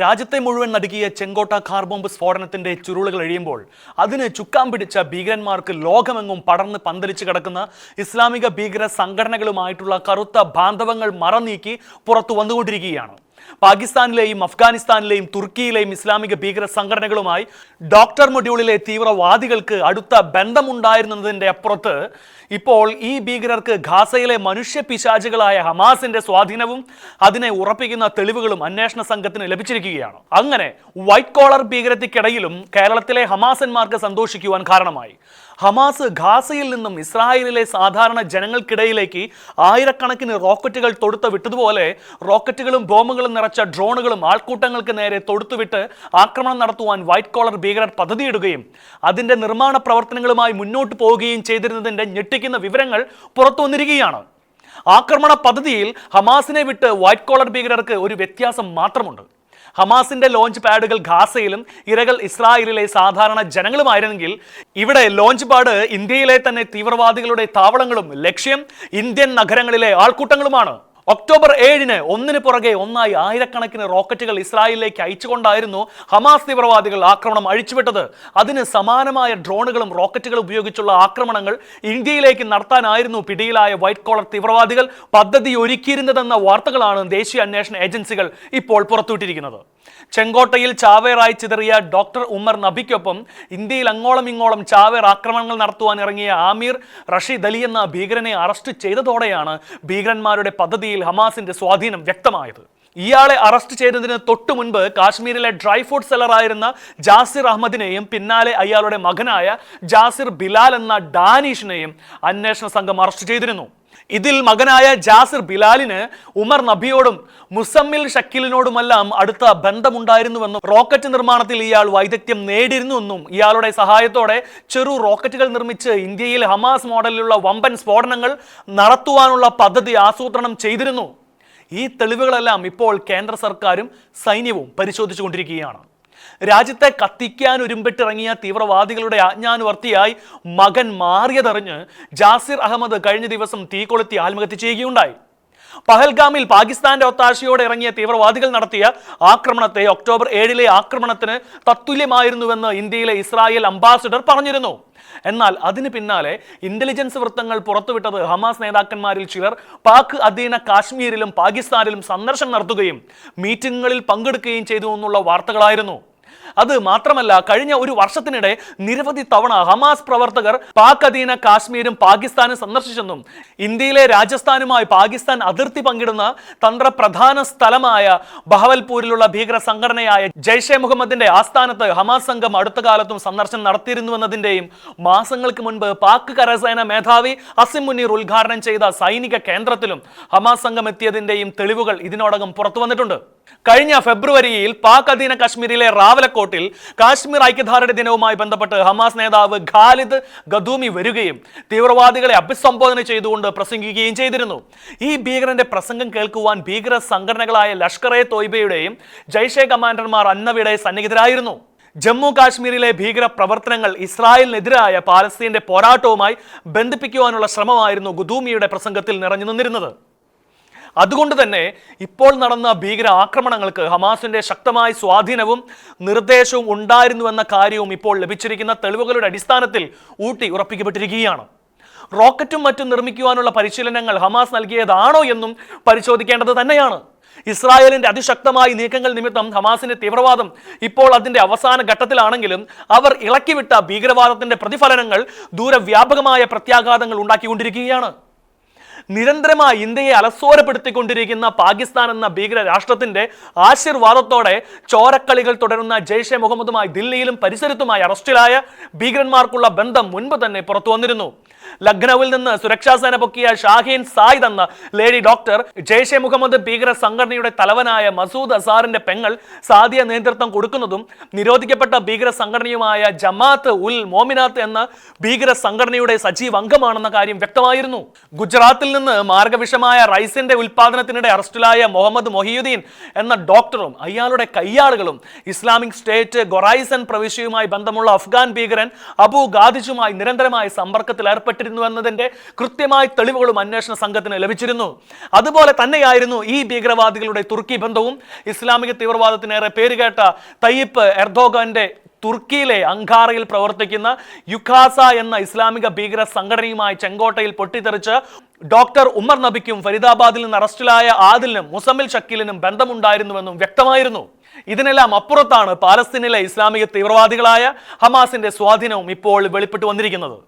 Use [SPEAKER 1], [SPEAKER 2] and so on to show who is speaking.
[SPEAKER 1] രാജ്യത്തെ മുഴുവൻ നടുക്കിയ ചെങ്കോട്ട കാർ ബോംബ് സ്ഫോടനത്തിന്റെ ചുരുളുകൾ എഴിയുമ്പോൾ അതിന് ചുക്കാൻ പിടിച്ച ഭീകരന്മാർക്ക് ലോകമെങ്ങും പടർന്ന് പന്തലിച്ച് കിടക്കുന്ന ഇസ്ലാമിക ഭീകര സംഘടനകളുമായിട്ടുള്ള കറുത്ത ബാന്ധവങ്ങൾ മറനീക്കി പുറത്തു വന്നുകൊണ്ടിരിക്കുകയാണ്. പാകിസ്ഥാനിലെയും അഫ്ഗാനിസ്ഥാനിലെയും തുർക്കിയിലെയും ഇസ്ലാമിക ഭീകര സംഘടനകളുമായി ഡോക്ടർ മൊഡ്യൂളിലെ തീവ്രവാദികൾക്ക് അടുത്ത ബന്ധമുണ്ടായിരുന്നതിന്റെ അപ്പുറത്ത് ഇപ്പോൾ ഈ ഭീകരർക്ക് ഖാസയിലെ മനുഷ്യ പിശാചുകളായ ഹമാസിന്റെ സ്വാധീനവും അതിനെ ഉറപ്പിക്കുന്ന തെളിവുകളും അന്വേഷണ സംഘത്തിന് ലഭിച്ചിരിക്കുകയാണ്. അങ്ങനെ വൈറ്റ് കോളർ ഭീകരതയ്ക്കിടയിലും കേരളത്തിലെ ഹമാസന്മാർക്ക് സന്തോഷിക്കുവാൻ കാരണമായി. ഹമാസ് ഖാസയിൽ നിന്നും ഇസ്രായേലിലെ സാധാരണ ജനങ്ങൾക്കിടയിലേക്ക് ആയിരക്കണക്കിന് റോക്കറ്റുകൾ തൊടുത്ത് വിട്ടതുപോലെ റോക്കറ്റുകളും ബോംബുകളും നിറച്ച ഡ്രോണുകളും ആൾക്കൂട്ടങ്ങൾക്ക് നേരെ തൊടുത്തുവിട്ട് ആക്രമണം നടത്തുവാൻ വൈറ്റ് കോളർ ഭീകരർ പദ്ധതിയിടുകയും അതിന്റെ നിർമ്മാണ പ്രവർത്തനങ്ങളുമായി മുന്നോട്ട് പോവുകയും ചെയ്തിരുന്നതിന്റെ ഞെട്ടിക്കുന്ന വിവരങ്ങൾ പുറത്തു വന്നിരിക്കുകയാണ്. ആക്രമണ പദ്ധതിയിൽ ഹമാസിനെ വിട്ട് വൈറ്റ് കോളർ ഭീകരർക്ക് ഒരു വ്യത്യാസം മാത്രമുണ്ട്. ഹമാസിന്റെ ലോഞ്ച് പാഡുകൾ ഖാസയിലും ഇരകൾ ഇസ്രായേലിലെ സാധാരണ ജനങ്ങളുമായിരുന്നെങ്കിൽ ഇവിടെ ലോഞ്ച് പാഡ് ഇന്ത്യയിലെ തന്നെ തീവ്രവാദികളുടെ താവളങ്ങളും ലക്ഷ്യം ഇന്ത്യൻ നഗരങ്ങളിലെ ആൾക്കൂട്ടങ്ങളുമാണ്. ഒക്ടോബർ ഏഴിന് ഒന്നിന് പുറകെ ഒന്നായി ആയിരക്കണക്കിന് റോക്കറ്റുകൾ ഇസ്രായേലിലേക്ക് അയച്ചുകൊണ്ടായിരുന്നു ഹമാസ് തീവ്രവാദികൾ ആക്രമണം അഴിച്ചുവിട്ടത്. അതിന് സമാനമായ ഡ്രോണുകളും റോക്കറ്റുകളും ഉപയോഗിച്ചുള്ള ആക്രമണങ്ങൾ ഇന്ത്യയിലേക്ക് നടത്താനായിരുന്നു പിടിയിലായ വൈറ്റ് കോളർ തീവ്രവാദികൾ പദ്ധതി ഒരുക്കിയിരുന്നതെന്ന വാർത്തകളാണ് ദേശീയ അന്വേഷണ ഏജൻസികൾ ഇപ്പോൾ പുറത്തുവിട്ടിരിക്കുന്നത്. ചെങ്കോട്ടയിൽ ചാവേറായി ചിതറിയ ഡോക്ടർ ഉമർ നബിക്കൊപ്പം ഇന്ത്യയിൽ അങ്ങോളം ഇങ്ങോളം ചാവേർ ആക്രമണങ്ങൾ നടത്തുവാൻ ഇറങ്ങിയ ആമീർ റഷീദ് അലി എന്ന ഭീകരനെ അറസ്റ്റ് ചെയ്തതോടെയാണ് ഭീകരന്മാരുടെ പദ്ധതിയിൽ ഹമാസിന്റെ സ്വാധീനം വ്യക്തമായത്. ഇയാളെ അറസ്റ്റ് ചെയ്തതിന് തൊട്ടു മുൻപ് കാശ്മീരിലെ ഡ്രൈ ഫ്രൂട്ട് സെല്ലറായിരുന്ന ജാസിർ അഹമ്മദിനെയും പിന്നാലെ അയാളുടെ മകനായ ജാസിർ ബിലാൽ എന്ന ഡാനീഷിനെയും അന്വേഷണ സംഘം അറസ്റ്റ് ചെയ്തിരുന്നു. ഇതിൽ മകനായ ജാസിർ ബിലാലിന് ഉമർ നബിയോടും മുസമ്മിൽ ഷക്കീലിനോടുമെല്ലാം അടുത്ത ബന്ധമുണ്ടായിരുന്നുവെന്നും റോക്കറ്റ് നിർമ്മാണത്തിൽ ഇയാൾ വൈദഗ്ധ്യം നേടിയിരുന്നുവെന്നും ഇയാളുടെ സഹായത്തോടെ ചെറു റോക്കറ്റുകൾ നിർമ്മിച്ച് ഇന്ത്യയിൽ ഹമാസ് മോഡലിലുള്ള വമ്പൻ സ്ഫോടനങ്ങൾ നടത്തുവാനുള്ള പദ്ധതി ആസൂത്രണം ചെയ്തിരുന്നു. ഈ തെളിവുകളെല്ലാം ഇപ്പോൾ കേന്ദ്ര സർക്കാരും സൈന്യവും പരിശോധിച്ചുകൊണ്ടിരിക്കുകയാണ്. രാജ്യത്തെ കത്തിക്കാൻ ഉരുമ്പിട്ടിറങ്ങിയ തീവ്രവാദികളുടെ ആജ്ഞാനുവർത്തിയായി മകൻ മാറിയതറിഞ്ഞ് ജാസിർ അഹമ്മദ് കഴിഞ്ഞ ദിവസം തീ കൊളുത്തി ആത്മഹത്യ ചെയ്യുകയുണ്ടായി. പഹൽഗാമിൽ പാകിസ്ഥാന്റെ ഒത്താശയോടെ ഇറങ്ങിയ തീവ്രവാദികൾ നടത്തിയ ആക്രമണത്തെ ഒക്ടോബർ ഏഴിലെ ആക്രമണത്തിന് തത്തുല്യമായിരുന്നുവെന്ന് ഇന്ത്യയിലെ ഇസ്രായേൽ അംബാസിഡർ പറഞ്ഞിരുന്നു. എന്നാൽ അതിന് പിന്നാലെ ഇന്റലിജൻസ് വൃത്തങ്ങൾ പുറത്തുവിട്ടത് ഹമാസ് നേതാക്കന്മാരിൽ ചിലർ പാക് അധീന കാശ്മീരിലും പാകിസ്ഥാനിലും സന്ദർശനം നടത്തുകയും മീറ്റിംഗുകളിൽ പങ്കെടുക്കുകയും ചെയ്തു എന്നുള്ള വാർത്തകളായിരുന്നു. അത് മാത്രമല്ല കഴിഞ്ഞ ഒരു വർഷത്തിനിടെ നിരവധി തവണ ഹമാസ് പ്രവർത്തകർ പാക് അധീന കാശ്മീരും പാകിസ്ഥാനും സന്ദർശിച്ചെന്നും ഇന്ത്യയിലെ രാജസ്ഥാനുമായി പാകിസ്ഥാൻ അതിർത്തി പങ്കിടുന്ന തന്ത്രപ്രധാന സ്ഥലമായ ബഹവൽപൂരിലുള്ള ഭീകര സംഘടനയായ ജയ്ഷെ മുഹമ്മദിന്റെ ആസ്ഥാനത്ത് ഹമാസ് സംഘം അടുത്ത കാലത്തും സന്ദർശനം നടത്തിയിരുന്നുവെന്നതിന്റെയും മാസങ്ങൾക്ക് മുൻപ് പാക് കരസേന മേധാവി അസിം മുനീർ ഉദ്ഘാടനം ചെയ്ത സൈനിക കേന്ദ്രത്തിലും ഹമാസ് സംഘം എത്തിയതിന്റെയും തെളിവുകൾ ഇതിനോടകം പുറത്തു വന്നിട്ടുണ്ട് കഴിഞ്ഞ ഫെബ്രുവരിയിൽ പാക് അധീന കാശ്മീരിലെ റാവലക്കോട്ടിൽ കാശ്മീർ ഐക്യദാർഢ്യ ദിനവുമായി ബന്ധപ്പെട്ട് ഹമാസ് നേതാവ് ഖാലിദ് ഗദൂമി വരികയും തീവ്രവാദികളെ അഭിസംബോധന ചെയ്തുകൊണ്ട് പ്രസംഗിക്കുകയും ചെയ്തിരുന്നു. ഈ ഭീകരന്റെ പ്രസംഗം കേൾക്കുവാൻ ഭീകര സംഘടനകളായ ലഷ്കർ എ തോയ്ബയുടെയും ജയ്ഷെ കമാൻഡർമാർ അന്നവിടെ സന്നിഹിതരായിരുന്നു. ജമ്മു കാശ്മീരിലെ ഭീകര പ്രവർത്തനങ്ങൾ ഇസ്രായേലിനെതിരായ പാലസ്തീന്റെ പോരാട്ടവുമായി ബന്ധിപ്പിക്കുവാനുള്ള ശ്രമമായിരുന്നു ഗുദൂമിയുടെ പ്രസംഗത്തിൽ നിറഞ്ഞു നിന്നിരുന്നത്. അതുകൊണ്ട് തന്നെ ഇപ്പോൾ നടന്ന ഭീകര ആക്രമണങ്ങൾക്ക് ഹമാസിന്റെ ശക്തമായ സ്വാധീനവും നിർദ്ദേശവും ഉണ്ടായിരുന്നുവെന്ന കാര്യവും ഇപ്പോൾ ലഭിച്ചിരിക്കുന്ന തെളിവുകളുടെ അടിസ്ഥാനത്തിൽ ഊട്ടി ഉറപ്പിക്കപ്പെട്ടിരിക്കുകയാണ്. റോക്കറ്റും മറ്റും നിർമ്മിക്കുവാനുള്ള പരിശീലനങ്ങൾ ഹമാസ് നൽകിയതാണോ എന്നും പരിശോധിക്കേണ്ടത് തന്നെയാണ്. ഇസ്രായേലിന്റെ അതിശക്തമായ നീക്കങ്ങൾ നിമിത്തം ഹമാസിന്റെ തീവ്രവാദം ഇപ്പോൾ അതിന്റെ അവസാന ഘട്ടത്തിലാണെങ്കിലും അവർ ഇളക്കിവിട്ട ഭീകരവാദത്തിന്റെ പ്രതിഫലനങ്ങൾ ദൂരവ്യാപകമായ പ്രത്യാഘാതങ്ങൾ ഉണ്ടാക്കിക്കൊണ്ടിരിക്കുകയാണ്. നിരന്തരമായി ഇന്ത്യയെ അലസോരപ്പെടുത്തിക്കൊണ്ടിരിക്കുന്ന പാകിസ്ഥാൻ എന്ന ഭീകര രാഷ്ട്രത്തിന്റെ ആശീർവാദത്തോടെ ചോരക്കളികൾ തുടരുന്ന ജയ്ഷെ മുഹമ്മദുമായി ദില്ലിയിലും പരിസരത്തുമായി അറസ്റ്റിലായ ഭീകരന്മാർക്കുള്ള ബന്ധം മുൻപ് തന്നെ പുറത്തു വന്നിരുന്നു. ലഖ്നൌവിൽ നിന്ന് സുരക്ഷാ സേന പൊക്കിയ ഷാഹീൻ സായിദ് എന്ന ലേഡി ഡോക്ടർ ജയ്ഷെ മുഹമ്മദ് ഭീകര സംഘടനയുടെ തലവനായ മസൂദ് അസാറിന്റെ പെങ്ങൾ സാദിയ നേതൃത്വം കൊടുക്കുന്നതും നിരോധിക്കപ്പെട്ട ഭീകര സംഘടനയുമായ ജമാഅത്ത് ഉൽ മോമിനാത്ത് എന്ന ഭീകര സംഘടനയുടെ സജീവ അംഗമാണെന്ന കാര്യം വ്യക്തമായിരുന്നു. ഗുജറാത്തിൽ നിന്ന് മാർഗവിഷമായ റൈസിന്റെ ഉൽപാദനത്തിനിടെ അറസ്റ്റിലായ മുഹമ്മദ് മൊഹിയുദ്ദീൻ എന്ന ഡോക്ടറും അയാളുടെ കയ്യാളുകളും ഇസ്ലാമിക് സ്റ്റേറ്റ് ഗൊറൈസൻ പ്രവിശ്യയുമായി ബന്ധമുള്ള അഫ്ഗാൻ ഭീകരൻ അബു ഗാദിജുമായി നിരന്തരമായ സമ്പർക്കത്തിൽ ഏർപ്പെട്ടിരുന്നു ബന്ധപ്പെട്ടിരുന്നു എന്നതിന്റെ കൃത്യമായ തെളിവുകളും അന്വേഷണ സംഘത്തിന് ലഭിച്ചിരുന്നു. അതുപോലെ തന്നെയായിരുന്നു ഈ ഭീകരവാദികളുടെ തുർക്കി ബന്ധവും ഇസ്ലാമിക തീവ്രവാദത്തിനേറെ പേരുകേട്ട തയ്യിപ്പ് എർദോഗന്റെ തുർക്കിയിലെ അങ്കാറയിൽ പ്രവർത്തിക്കുന്ന യുഖാസ എന്ന ഇസ്ലാമിക ഭീകര സംഘടനയുമായി ചെങ്കോട്ടയിൽ പൊട്ടിത്തെറിച്ച് ഡോക്ടർ ഉമർ നബിക്കും ഫരീദാബാദിൽ നിന്ന് അറസ്റ്റിലായ ആദിലിനും മുസമ്മിൽ ഷക്കീലിനും ബന്ധമുണ്ടായിരുന്നുവെന്നും വ്യക്തമായിരുന്നു. ഇതിനെല്ലാം അപ്പുറത്താണ് പാലസ്തീനിലെ ഇസ്ലാമിക തീവ്രവാദികളായ ഹമാസിന്റെ സ്വാധീനവും ഇപ്പോൾ വെളിപ്പെട്ടു വന്നിരിക്കുന്നത്.